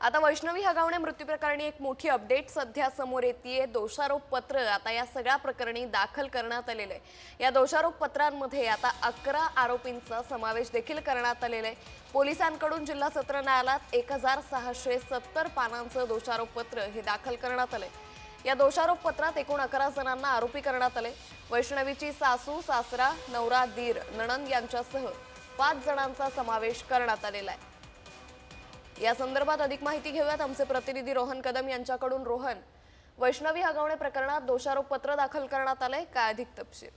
आता वैष्णवी हगावणे मृत्यू प्रकरणी एक मोठी अपडेट सध्या समोर येते दोषारोप पत्र आता या सगळ्या प्रकरणी दाखल करण्यात आलेलं आहे. या दोषारोप पत्रांमध्ये आता अकरा आरोपींचा समावेश देखील करण्यात आलेला आहे. पोलिसांकडून जिल्हा सत्र न्यायालयात एक हजार सहाशे सत्तर पानांचं दोषारोप पत्र हे दाखल करण्यात आलंय. या दोषारोप पत्रात एकूण अकरा जणांना आरोपी करण्यात आले. वैष्णवीची सासू सासरा नवरा दीर नणंद यांच्यासह पाच जणांचा समावेश करण्यात आलेला आहे. या संदर्भात अधिक माहिती घेऊयात आमचे प्रतिनिधी रोहन कदम यांच्याकडून. रोहन वैष्णवी हगवणे प्रकरणात दोषारोप पत्र दाखल करण्यात आलंय. काय अधिक तपशील?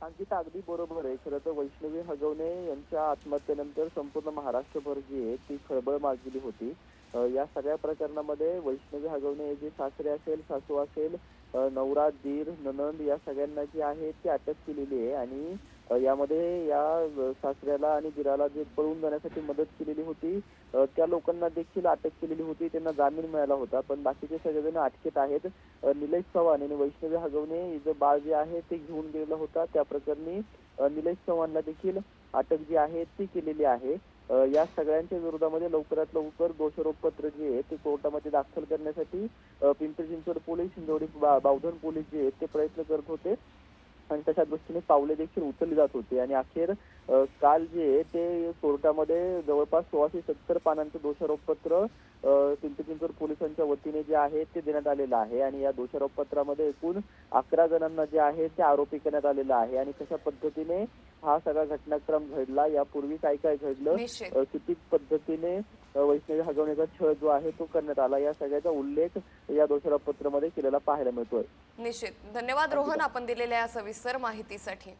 अंकिता अगदी बरोबर आहे. खरं तर वैष्णवी हगवणे यांच्या आत्महत्येनंतर संपूर्ण महाराष्ट्रभर जी आहे ती खळबळ माजली होती. या सगळ्या प्रकरणामध्ये वैष्णवी हगवणे जे सासरे असेल सासू असेल नवरा दीर ननंद या सगळ्यांना जी आहे ती अटक केलेली आहे आणि यामध्ये या सासऱ्याला आणि दिराला जे पळून जाण्यासाठी मदत केलेली होती त्या लोकांना देखील अटक केलेली होती त्यांना जामीन मिळाला होता. पण बाकीचे सगळेजण अटकेत आहेत. निलेश चव्हाण आणि वैष्णवी हगवणे जे बाळ जे आहे ते घेऊन गेलेला होता. त्या प्रकरणी निलेश चव्हाणला देखील अटक जी आहे ती केलेली आहे. या सगळ्यांच्या विरोधामध्ये लवकरात लवकर दोषारोप पत्र जे आहे ते कोर्टामध्ये दाखल करण्यासाठी पिंपरी चिंचवड पोलीस शिंदोडी बा- बावधन पोलीस जे आहेत ते प्रयत्न करत होते. आणि तशा दृष्टीने पावले देखील उचलली जात होती. आणि अखेर काल जे ते कोर्टामध्ये जवळपास सोळाशे सत्तर पानांचं दोषारोप पत्र अ, पिंपरी चिंचवड पोलिसांच्या वतीने जे आहे ते देण्यात आलेलं आहे. आणि या दोषारोप पत्रामध्ये एकूण अकरा जणांना जे आहे ते आरोपी करण्यात आलेलं आहे. आणि कशा पद्धतीने हा सगळा घटनाक्रम घडला यापूर्वी काय काय घडलं किती पद्धतीने वैष्णवी हगवण्याचा छळ जो आहे तो करण्यात आला. या सगळ्याचा उल्लेख या दोषारोप पत्रामध्ये केलेला पाहायला मिळतोय. निश्चित. धन्यवाद रोहन आपण दिलेल्या या सविस्तर माहितीसाठी.